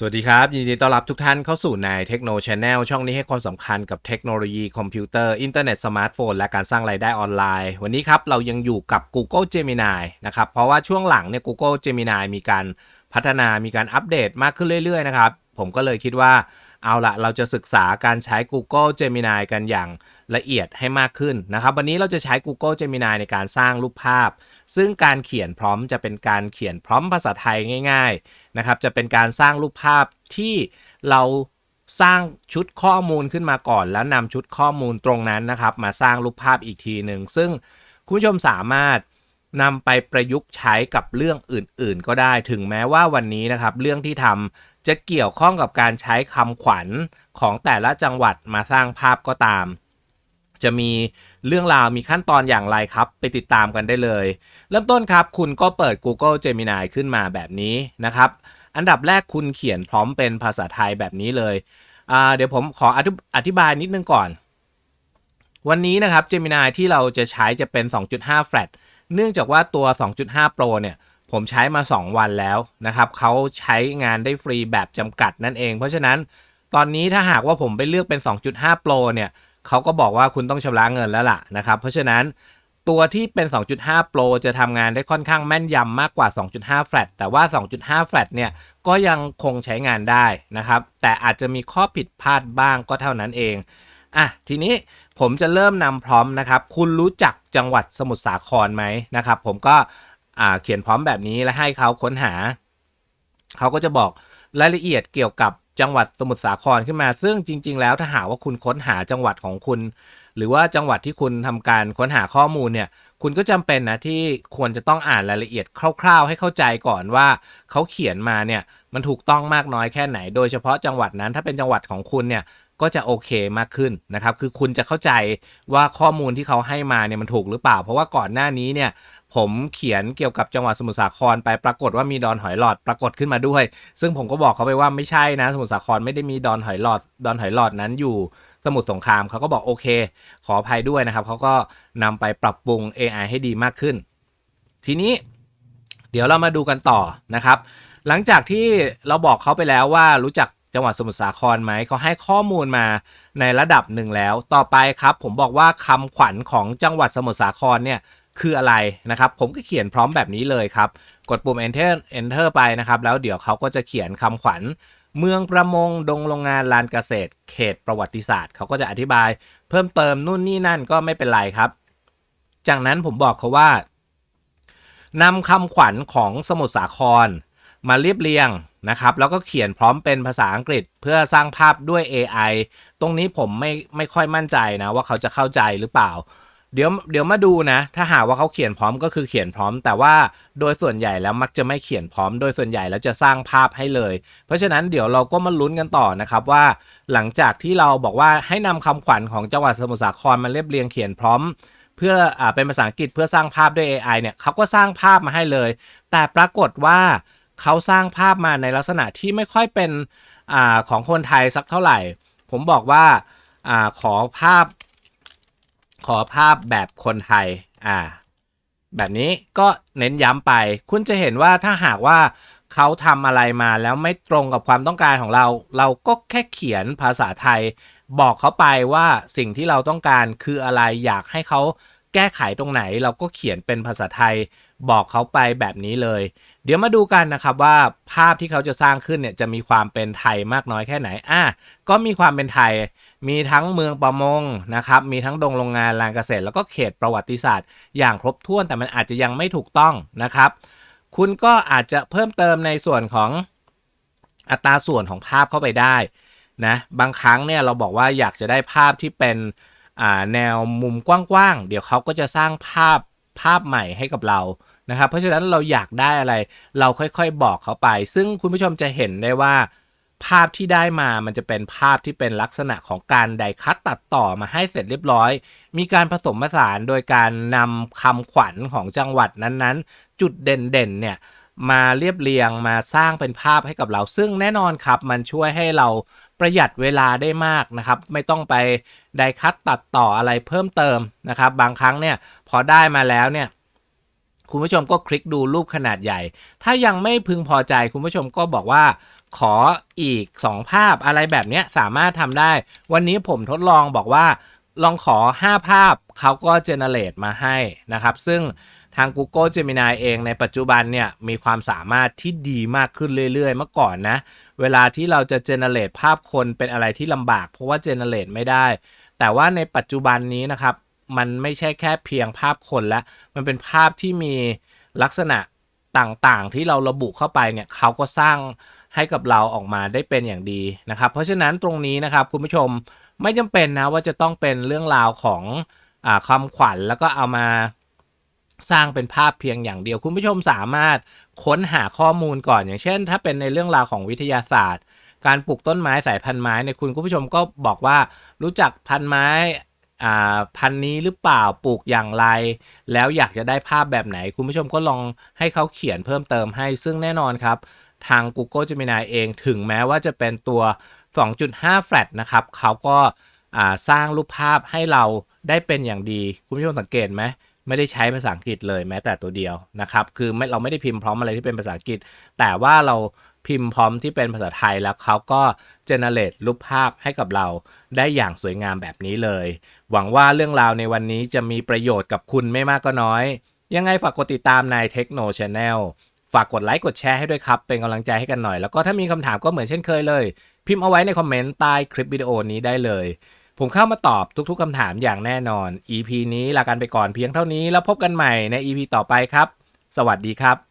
สวัสดีครับ ยินดีต้อนรับทุกท่านเข้าสู่ในเทคโนโลยีช่องนี้ให้ความสำคัญกับเทคโนโลยีคอมพิวเตอร์ อินเทอร์เน็ต สมาร์ทโฟน และการสร้างรายได้ออนไลน์ วันนี้ครับ เรายังอยู่กับ Google Gemini นะครับ เพราะว่าช่วงหลังเนี่ย Google Gemini มีการพัฒนามีการอัปเดตมากขึ้นเรื่อยๆ นะครับ ผมก็เลยคิดว่า เอาละเราจะศึกษาการใช้ Google Gemini กันอย่างละเอียดให้มากขึ้นนะครับ วันนี้เราจะใช้ Google Gemini ในการสร้างรูปภาพ ซึ่งการเขียนพร้อมจะเป็นการเขียนพร้อมภาษาไทยง่ายๆนะครับจะเป็นการสร้างรูปภาพที่เราสร้างชุดข้อมูลขึ้นมาก่อน แล้วนำชุดข้อมูลตรงนั้นนะครับ มาสร้างรูปภาพอีกทีหนึ่งซึ่งคุณผู้ชมสามารถนำไปประยุกต์ใช้กับเรื่องอื่นๆ ก็ได้ถึงแม้ว่าวันนี้นะครับ เรื่องที่ทำ จะเกี่ยวข้องกับการใช้คำขวัญของแต่ละจังหวัดมาสร้างภาพก็ตาม จะมีเรื่องราวมีขั้นตอนอย่างไรครับ ไปติดตามกันได้เลย เริ่มต้นครับ คุณก็เปิด Google Gemini ขึ้นมาแบบนี้นะครับ อันดับแรกคุณเขียนพร้อมเป็นภาษาไทยแบบนี้เลยเดี๋ยวผมขออธิอธิบายนิดนึงก่อน วันนี้นะครับ Gemini ที่เราจะใช้จะเป็น 2.5 Flat เนื่องจากว่าตัว 2.5 Pro เนี่ย ผมใช้มา 2 วันแล้วนะครับเขาใช้งานได้ฟรีแบบจำกัดนั่นเอง เพราะฉะนั้นตอนนี้ถ้าหากว่าผมไปเลือกเป็น 2.5 Pro เนี่ยเขาก็บอกว่าคุณต้องชำระเงินแล้วล่ะนะครับ เพราะฉะนั้นตัวที่เป็น 2.5 Pro จะทำงานได้ค่อนข้างแม่นยำมากกว่า 2.5 Flat แต่ว่า 2.5 Flat เนี่ยก็ยังคงใช้งานได้นะครับ แต่อาจจะมีข้อผิดพลาดบ้างก็เท่านั้นเองอะทีนี้ผมจะเริ่มนำพร้อมนะครับ คุณรู้จักจังหวัดสมุทรสาครไหมนะครับ ผมก็ เขียนพร้อมแบบนี้และให้เขาค้นหา เขาก็จะบอกรายละเอียดเกี่ยวกับจังหวัดสมุทรสาครขึ้นมา ซึ่งจริง ๆ แล้วถ้าหากว่าคุณค้นหาจังหวัดของคุณ หรือว่าจังหวัดที่คุณทำการค้นหาข้อมูลเนี่ย คุณก็จำเป็นนะที่ควรจะต้องอ่านรายละเอียดคร่าว ๆ ให้เข้าใจก่อนว่า เขาเขียนมาเนี่ยมันถูกต้องมากน้อยแค่ไหน โดยเฉพาะจังหวัดนั้นถ้าเป็นจังหวัดของคุณเนี่ยก็จะโอเคมากขึ้นนะครับ คือคุณจะเข้าใจว่าข้อมูลที่เขาให้มาเนี่ยมันถูกหรือเปล่า เพราะว่าก่อนหน้านี้เนี่ย ผมเขียนเกี่ยวกับจังหวัดสมุทรสาครไปปรากฏว่ามีดอนหอยหลอดปรากฏขึ้นมาด้วย ซึ่งผมก็บอกเขาไปว่าไม่ใช่นะ สมุทรสาครไม่ได้มีดอนหอยหลอด ดอนหอยหลอดนั้นอยู่สมุทรสงครามเขาก็บอกโอเค ขออภัยด้วยนะครับเขาก็นำไปปรับปรุง AI ให้ดีมากขึ้น ทีนี้เดี๋ยวเรามาดูกันต่อนะครับ หลังจากที่เราบอกเขาไปแล้วว่ารู้จักจังหวัดสมุทรสาครไหมเขาให้ข้อมูลมาในระดับหนึ่งแล้ว ต่อไปครับ ผมบอกว่าคำขวัญของจังหวัดสมุทรสาครเนี่ย คืออะไรนะครับ ผมก็เขียนพร้อมแบบนี้เลยครับ กดปุ่ม enter enter ไปนะครับ แล้วเดี๋ยวเขาก็จะเขียนคำขวัญ เมืองประมงดงโรงงานลานเกษตร เขตประวัติศาสตร์ เขาก็จะอธิบาย เพิ่มเติมนู่นนี่นั่นก็ไม่เป็นไรครับ จากนั้นผมบอกเขาว่านำคำขวัญของสมุทรสาคร มาเรียบเรียงนะครับ แล้วก็เขียนพร้อมเป็นภาษาอังกฤษเพื่อสร้างภาพด้วย AI ตรงนี้ผมไม่ไม่ค่อยมั่นใจนะว่าเขาจะเข้าใจหรือเปล่า เดี๋ยวเดี๋ยวมาดูนะ ถ้าหาว่าเขาเขียนพร้อมก็คือเขียนพร้อม แต่ว่าโดยส่วนใหญ่แล้วมักจะไม่เขียนพร้อม โดยส่วนใหญ่แล้วจะสร้างภาพให้เลย เพราะฉะนั้นเดี๋ยวเราก็มาลุ้นกันต่อนะครับว่า หลังจากที่เราบอกว่าให้นำคำขวัญของจังหวัดสมุทรสาครมาเรียบเรียงเขียนพร้อม เพื่ออเป็นภาษาอังกฤษเพื่อสร้างภาพด้วย AI เนี่ยเขาก็สร้างภาพมาให้เลย แต่ปรากฏว่าเขาสร้างภาพมาในลักษณะที่ไม่ค่อยเป็นอของคนไทยสักเท่าไหร่ ผมบอกว่าอาขอภาพ ขอภาพแบบคนไทย อ่า แบบนี้ก็เน้นย้ำไป คุณจะเห็นว่าถ้าหากว่าเขาทำอะไรมาแล้วไม่ตรงกับความต้องการของเรา เราก็แค่เขียนภาษาไทย บอกเขาไปว่าสิ่งที่เราต้องการคืออะไรอยากให้เขาแก้ไขตรงไหน เราก็เขียนเป็นภาษาไทย บอกเขาไปแบบนี้เลย เดี๋ยวมาดูกันนะครับว่าภาพที่เขาจะสร้างขึ้นเนี่ยจะมีความเป็นไทยมากน้อยแค่ไหนอะก็มีความเป็นไทย มีทั้งเมืองประมงนะครับ มีทั้งดงโรงงานลานเกษตร แล้วก็เขตประวัติศาสตร์ อย่างครบถ้วนแต่มันอาจจะยังไม่ถูกต้องนะครับ คุณก็อาจจะเพิ่มเติมในส่วนของอัตราส่วนของภาพเข้าไปได้นะบางครั้งเนี่ยเราบอกว่าอยากจะได้ภาพที่เป็นแนวมุมกว้างๆ เดี๋ยวเขาก็จะสร้างภาพภาพใหม่ให้กับเรา นะครับเพราะฉะนั้นเราอยากได้อะไร เราค่อยๆบอกเขาไป ซึ่งคุณผู้ชมจะเห็นได้ว่า ภาพที่ได้มามันจะเป็นภาพที่เป็นลักษณะของการไดคัตตัดต่อมาให้เสร็จเรียบร้อย มีการผสมผสานโดยการนำคำขวัญของจังหวัดนั้นๆ จุดเด่นๆเนี่ยมาเรียบเรียงมาสร้างเป็นภาพให้กับเรา ซึ่งแน่นอนครับ มันช่วยให้เราประหยัดเวลาได้มากนะครับ ไม่ต้องไปไดคัตตัดต่ออะไรเพิ่มเติมนะครับ บางครั้งเนี่ยพอได้มาแล้วเนี่ย คุณผู้ชมก็คลิกดูรูปขนาดใหญ่ ถ้ายังไม่พึงพอใจคุณผู้ชมก็บอกว่า ขออีก 2 ภาพอะไรแบบนี้สามารถทำได้ วันนี้ผมทดลองบอกว่า ลองขอ 5 ภาพเขาก็เจเนเรตมาให้นะครับ ซึ่งทาง Google Gemini เองในปัจจุบันเนี่ยมีความสามารถที่ดีมากขึ้นเรื่อยๆ เมื่อก่อนนะ เวลาที่เราจะเจเนเรตภาพคนเป็นอะไรที่ลำบาก เพราะว่าเจเนเรตไม่ได้ แต่ว่าในปัจจุบันนี้นะครับ มันไม่ใช่แค่เพียงภาพคนแล้วมันเป็นภาพที่มีลักษณะต่างๆ ที่เราระบุเข้าไปเนี่ยเขาก็สร้างให้กับเราออกมาได้เป็นอย่างดีนะครับ เพราะฉะนั้นตรงนี้นะครับคุณผู้ชมไม่จำเป็นนะว่าจะต้องเป็นเรื่องราวของอาคำขวัญแล้วก็เอามาสร้างเป็นภาพเพียงอย่างเดียวคุณผู้ชมสามารถค้นหาข้อมูลก่อน อย่างเช่น ถ้าเป็นในเรื่องราวของวิทยาศาสตร์ การปลูกต้นไม้สายพันธุ์ไม้เนี่ยคุณผู้ชมก็บอกว่ารู้จักพันธุ์ไม้ อ่าพันนี้หรือเปล่าปลูกอย่างไร แล้วอยากจะได้ภาพแบบไหน คุณผู้ชมก็ลองให้เขาเขียนเพิ่มเติมให้ซึ่งแน่นอนครับทาง Google Gemini เองถึงแม้ว่าจะเป็นตัว 2.5 แฟลตนะครับเขาก็สร้างรูปภาพให้เราได้เป็นอย่างดี คุณผู้ชมสังเกตไหมไม่ได้ใช้ภาษาอังกฤษเลยแม้แต่ตัวเดียวนะครับ คือเราไม่ได้พิมพ์พร้อมอะไรที่เป็นภาษาอังกฤษ แต่ว่าเรา พิมพ์พร้อมที่เป็นภาษาไทยแล้วเขาก็เจเนเรตรูปภาพให้กับเราได้อย่างสวยงามแบบนี้เลย หวังว่าเรื่องราวในวันนี้จะมีประโยชน์กับคุณไม่มากก็น้อย ยังไงฝากกดติดตามใน Techno Channel ฝากกดไลค์กดแชร์ให้ด้วยครับ เป็นกำลังใจให้กันหน่อย แล้วก็ถ้ามีคำถามก็เหมือนเช่นเคยเลย พิมพ์เอาไว้ในคอมเมนต์ใต้คลิปวิดีโอนี้ได้เลย ผมเข้ามาตอบทุกๆคำถามอย่างแน่นอน EP นี้ลากันไปก่อนเพียงเท่านี้แล้วพบกันใหม่ใน EP ต่อไปครับ สวัสดีครับ